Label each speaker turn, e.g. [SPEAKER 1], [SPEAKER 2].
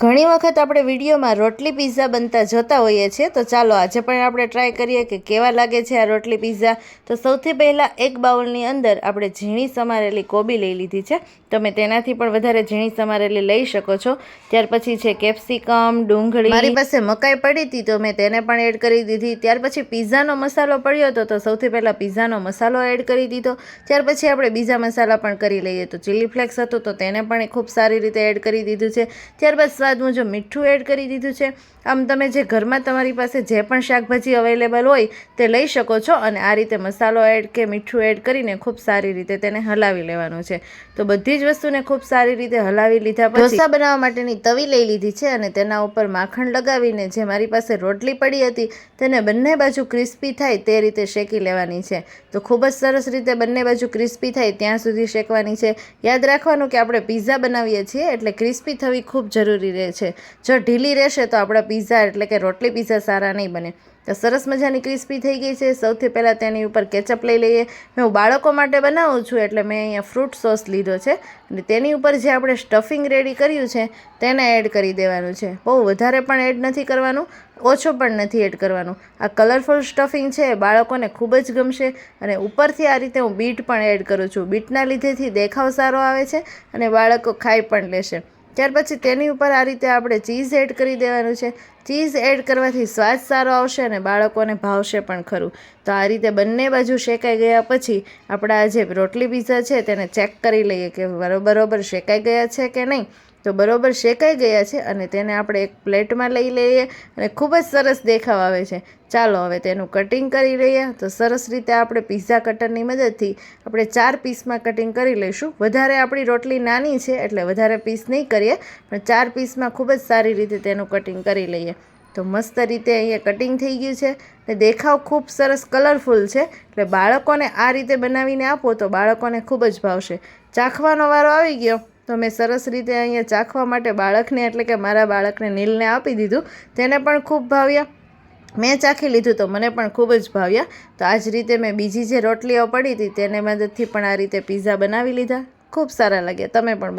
[SPEAKER 1] ઘણી વખત આપણે વિડીયોમાં રોટલી પિઝા બનતા જોતા હોઈએ છીએ, તો ચાલો આજે પણ આપણે ટ્રાય કરીએ કે કેવા લાગે છે આ રોટલી પિઝા તો સૌથી પહેલાં એક બાઉલની અંદર આપણે ઝીણી સમારેલી કોબી લઈ લીધી છે. તમે તેનાથી પણ વધારે ઝીણી સમારેલી લઈ શકો છો. ત્યાર પછી છે કેપ્સિકમ, ડુંગળી. મારી પાસે મકાઈ પડી હતી, તો મેં તેને પણ એડ કરી દીધી. ત્યાર પછી પિઝાનો મસાલો પડ્યો હતો, તો સૌથી પહેલાં પિઝાનો મસાલો એડ કરી દીધો. ત્યાર પછી આપણે બીજા મસાલા પણ કરી લઈએ. તો ચીલી ફ્લેક્સ હતું, તો તેને પણ ખૂબ સારી રીતે એડ કરી દીધું છે. ત્યારબાદ સ્વાદ મુજબ મીઠું એડ કરી દીધું છે, આમ તમે જે ઘરમાં તમારી પાસે જે પણ શાકભાજી અવેલેબલ હોય તે લઈ શકો છો અને આ રીતે મસાલો એડ કે મીઠું એડ કરીને ખૂબ સારી રીતે તેને હલાવી લેવાનું છે. તો બધી જ વસ્તુને ખૂબ સારી રીતે હલાવી લીધા પછી ઢોસા બનાવવા માટેની તવી લઈ લીધી છે અને તેના ઉપર માખણ લગાવીને જે મારી પાસે રોટલી પડી હતી તેને બંને બાજુ ક્રિસ્પી થાય તે રીતે શેકી લેવાની છે. તો ખૂબ જ સરસ રીતે બંને બાજુ ક્રિસ્પી થાય ત્યાં સુધી શેકવાની છે. યાદ રાખવાનું કે આપણે પિઝા બનાવીએ છીએ એટલે ક્રિસ્પી થવી ખૂબ જરૂરી રહે છે. જો ઢીલી રહેશે તો આપણા પિઝા એટલે કે રોટલી પિઝા સારા નહીં બને. તો સરસ મજાની ક્રિસ્પી થઈ ગઈ છે. સૌથી પહેલાં તેની ઉપર કેચઅપ લઈ લઈએ. હું બાળકો માટે બનાવું છું એટલે મેં અહીંયા ફ્રૂટ સોસ લીધો છે. અને તેની ઉપર જે આપણે સ્ટફિંગ રેડી કર્યું છે, તેને એડ કરી દેવાનું છે. બહુ વધારે પણ એડ નથી કરવાનું, ઓછો પણ નથી એડ કરવાનું. આ કલરફુલ સ્ટફિંગ છે બાળકોને ખૂબ જ ગમશે. અને ઉપરથી આ રીતે હું બીટ પણ એડ કરું છું. બીટના લીધેથી દેખાવ સારો આવે છે અને બાળકો ખાઈ પણ લેશે. ત્યાર પછી તેની ઉપર આ રીતે આપણે ચીઝ એડ કરી દેવાનું છે. ચીઝ એડ કરવાથી સ્વાદ સારો આવશે અને બાળકોને ભાવશે પણ ખરું. તો આ રીતે બંને બાજુ શેકાઈ ગયા પછી આપણા જે રોટલી પીઝા છે તેને ચેક કરી લઈએ કે બરોબર શેકાઈ ગયા છે કે નહીં. તો બરોબર શેકાઈ ગયા છે અને તેને આપણે એક પ્લેટમાં લઈ લઈએ અને ખૂબ જ સરસ દેખાવ આવે છે. ચાલો હવે તેનું કટિંગ કરી લઈએ. તો સરસ રીતે આપણે પીઝા કટરની મદદથી આપણે ચાર પીસમાં કટિંગ કરી લઈશું. વધારે આપણી રોટલી નાની છે એટલે વધારે પીસ નહીં કરીએ, પણ ચાર પીસમાં ખૂબ જ સારી રીતે તેનું કટિંગ કરી લઈએ. તો મસ્ત રીતે અહીંયા કટિંગ થઈ ગયું છે ને દેખાવ ખૂબ સરસ કલરફુલ છે. એટલે બાળકોને આ રીતે બનાવીને આપો તો બાળકોને ખૂબ જ ભાવશે. ચાખવાનો વારો આવી ગયો. તો મેં સરસ રીતે અહીંયા ચાખવા માટે બાળકને, એટલે કે મારા બાળકને નીલને આપી દીધું. તેને પણ ખૂબ ભાવ્યા. મેં ચાખી લીધું તો મને પણ ખૂબ જ ભાવ્યા. તો આ જ રીતે મેં બીજી જે રોટલીઓ પડી હતી, તેને મદદથી પણ આ રીતે પિઝા બનાવી લીધા. ખૂબ સારા લાગ્યા. તમે પણ